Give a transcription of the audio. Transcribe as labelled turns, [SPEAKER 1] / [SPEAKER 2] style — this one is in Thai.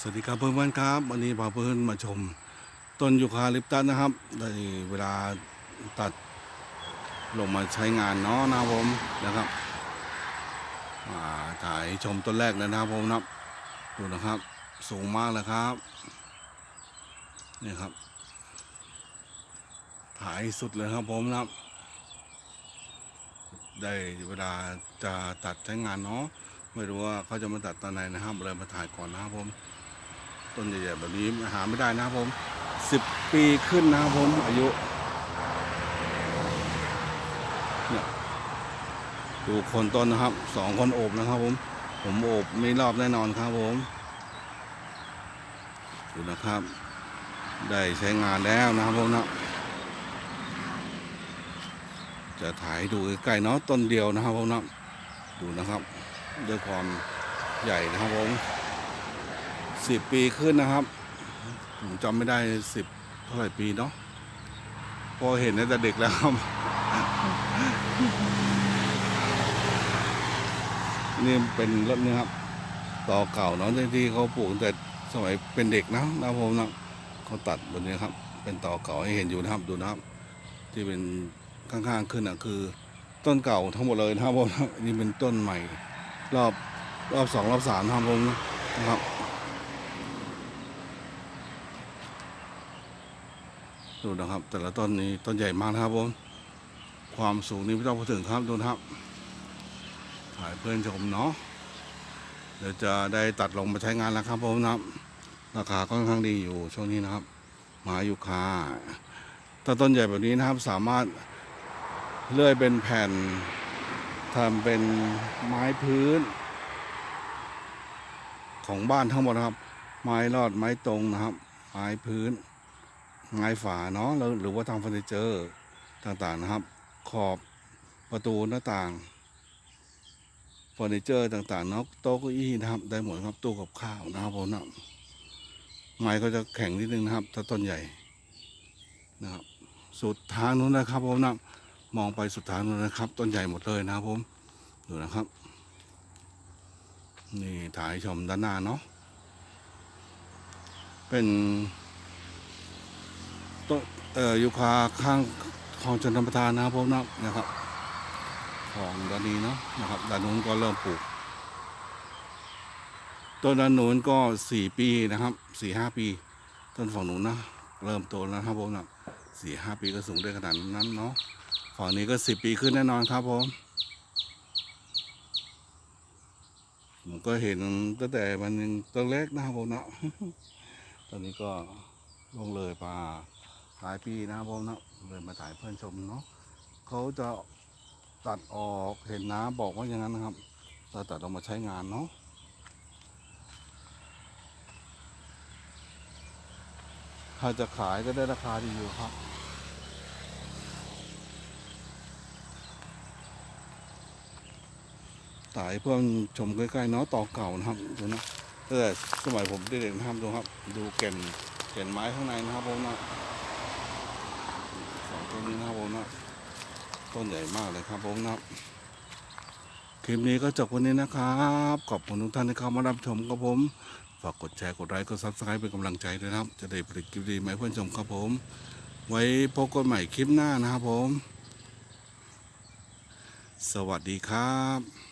[SPEAKER 1] สวัสดีครับเพื่อนๆครับ วันนี้พาเพื่อนมาชม ต้นยูคาลิปตัสนะครับได้เวลาตัดลงมาใช้งานเนาะนะผมนะครับมาถ่ายชมต้นแรกเลยนะครับผมนะดูนะครับ สูงมากเลยครับนี่ครับ ถ่ายสุดเลยครับผมนะได้เวลาจะตัดใช้งานเนาะไม่รู้ว่าเขาจะมาตัดตอนไหนนะครับเลยมาถ่ายก่อนนะครับผม ต้นใหญ่ๆแบบนี้หาไม่ได้นะครับผมสิบปีขึ้นนะครับผมอายุเนี่ยดูคนต้นนะครับสองคนโอบนะครับผม ผมโอบไม่รอบแน่นอนครับผมดูนะครับ ได้ใช้งานแล้วนะครับผมนะจะถ่ายดูใกล้ๆเนาะต้นเดียวนะครับผมนะดูนะครับ ด้วยความใหญ่นะครับผม สิบปีขึ้นนะครับ ผมจำไม่ได้สิบเท่าไหร่ปีเนาะพอเห็นตั้งแต่เด็กแล้วครับ นี่เป็นรถนะครับ ต่อเก่าเนาะที่ที่เขาปลูกแต่สมัยเป็นเด็กนะนะผมนะเขาตัดบนนี้ครับ เป็นต่อเก่าให้เห็นอยู่นะครับดูนะครับ ที่เป็นข้างๆขึ้นอะคือ ต้นเก่าทั้งหมดเลยนะครับผมนี่เป็นต้นใหม่ รอบรอบสองรอบสามนะครับผมนะครับ ดูนะครับ แต่ละต้นนี้ต้นใหญ่มากนะครับผมความสูงนี้ไม่ต้องพูดถึงครับดูนะครับถ่ายเพื่อนชมเนาะเดี๋ยวจะได้ตัดลงมาใช้งานแล้วครับผมนะครับ ราคาค่อนข้างดีอยู่ช่วงนี้นะครับหมายูคาถ้าต้นใหญ่แบบนี้นะครับ สามารถเลื่อยเป็นแผ่นทำเป็นไม้พื้น ของบ้านทั้งหมดนะครับ ไม้รอดไม้ตรงนะครับ ไม้พื้น ไม้ฝาเนาะแล้วหรือว่าทำเฟอร์นิเจอร์ต่างๆนะครับ ขอบประตูหน้าต่างเฟอร์นิเจอร์ต่างๆเนาะโต๊ะเก้าอี้นะครับ ได้หมดครับตู้กับข้าวนะครับผมนะไม้ก็จะแข็งนิดนึงนะครับถ้าต้นใหญ่นะครับ สุดทางนู้นนะครับผมนะมองไปสุดทางนู้นนะครับ ต้นใหญ่หมดเลยนะครับผมดูนะครับ นี่ถ่ายชมด้านหน้าเนาะเป็น ต้นเอ่อยูคาข้างคลองชนประทานนะครับผมนะนะครับของด้านนี้เนาะนะครับด้านนู้นก็เริ่มปลูกต้นด้านนู้นก็สี่ปีนะครับสี่ห้าปี ต้นฝั่งนู้นนะเริ่มโตแล้วครับผมนะสี่ห้าปีก็สูงได้ขนาดนั้นเนาะฝั่งนี้ก็สิบปีขึ้นแน่นอนครับผมผมก็เห็นตั้งแต่มันยังต้นเล็กนะครับผมนะตอนนี้ก็ลงเลยมา หลายปีนะครับผมนะเลยมาถ่ายเพื่อนชมเนาะเขาจะตัดออกเห็นน้าบอกว่าอย่างนั้นนะครับเราตัดออกมาใช้งานเนาะถ้าจะขายก็ได้ราคาดีอยู่ครับถ่ายเพื่อนชมใกล้ๆเนาะต่อเก่านะครับดูนะตั้งแต่สมัยผมเด็กๆนะครับดูครับ ดูแก่นแก่นไม้ข้างในนะครับผมนะ ต้นนี้นะครับผมนะต้นใหญ่มากเลยครับผมนะคลิปนี้ก็จบวันนี้นะครับขอบคุณทุกท่านที่เข้ามารับชมครับผมฝากกดแชร์กดไลค์กดซับสไครป์เป็นกำลังใจด้วยนะครับ จะได้ผลิตคลิปดีๆมาให้เพื่อนชมครับผม ไว้พบกันใหม่คลิปหน้านะครับผม สวัสดีครับ